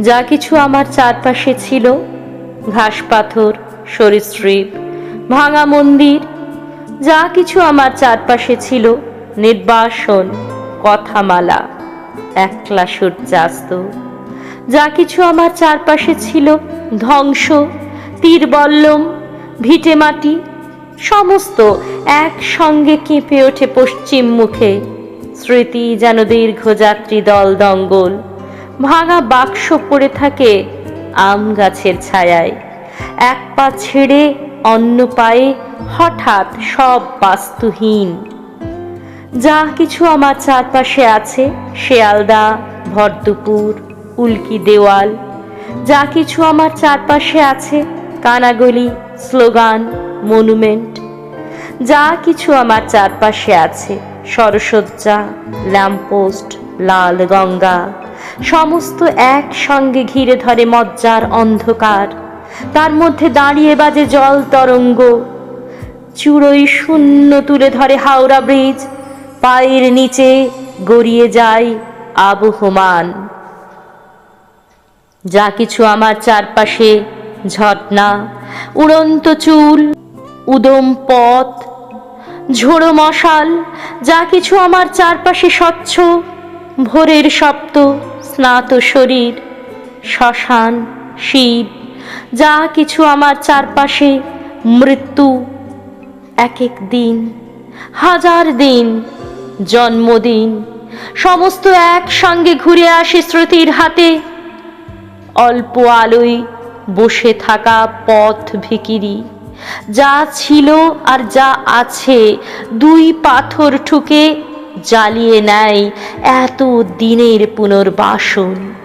যা কিছু আমার চারপাশে ছিল, ঘাস পাথর, সরীসৃপ, ভাঙা মন্দির, যা কিছু আমার চারপাশে ছিল, নির্বাসন, কথামালা, একলা সূর্যাস্ত। যা কিছু আমার চারপাশে ছিল, ধ্বংস, তীরবল্লম, ভিটে মাটি, সমস্ত একসঙ্গে কেঁপে ওঠে পশ্চিম মুখে, স্মৃতি যেন দীর্ঘযাত্রী দল দঙ্গল। ভাঙা বাক্স পড়ে থাকে আম গাছের ছায়ায়। এক পা ছেড়ে অন্য পায়ে হঠাৎ সব বাস্তুহীন। যা কিছু আমার চারপাশে আছে, শেয়ালদা, ভরদুপুর, উল্কি দেওয়াল। যা কিছু আমার চারপাশে আছে, কানাগলি, স্লোগান, মনুমেন্ট। যা কিছু আমার চারপাশে আছে, সরসজ্জা ল্যাম্পোস্ট লাল গঙ্গা। সমস্ত একসঙ্গে ঘিরে ধরে মজ্জার অন্ধকার। তার মধ্যে দাঁড়িয়ে বাজে জল তরঙ্গ। চূড়োই শূন্য তুলে ধরে হাওড়া ব্রিজ। পায়ের নিচে গড়িয়ে যায় আবহমান। যা কিছু আমার চারপাশে ঝর্ণা, উড়ন্ত চুল, উদম পথ, ঝোড়ো মশাল, যা কিছু আমার চারপাশে স্বচ্ছ, ভোরের সপ্ত স্নাত শরীর, শ্মশান, শিব, যা কিছু আমার চারপাশে মৃত্যু এক এক দিন, হাজার দিন, জন্মদিন, সমস্ত একসঙ্গে ঘুরে আসে স্মৃতির হাতে। অল্প আলোয় বসে থাকা পথ ভিকিরি, যা ছিল আর যা আছে, দুই পাথর ঠুকে জ্বালিয়ে নেয় এত দিনের পুনর্বাসন।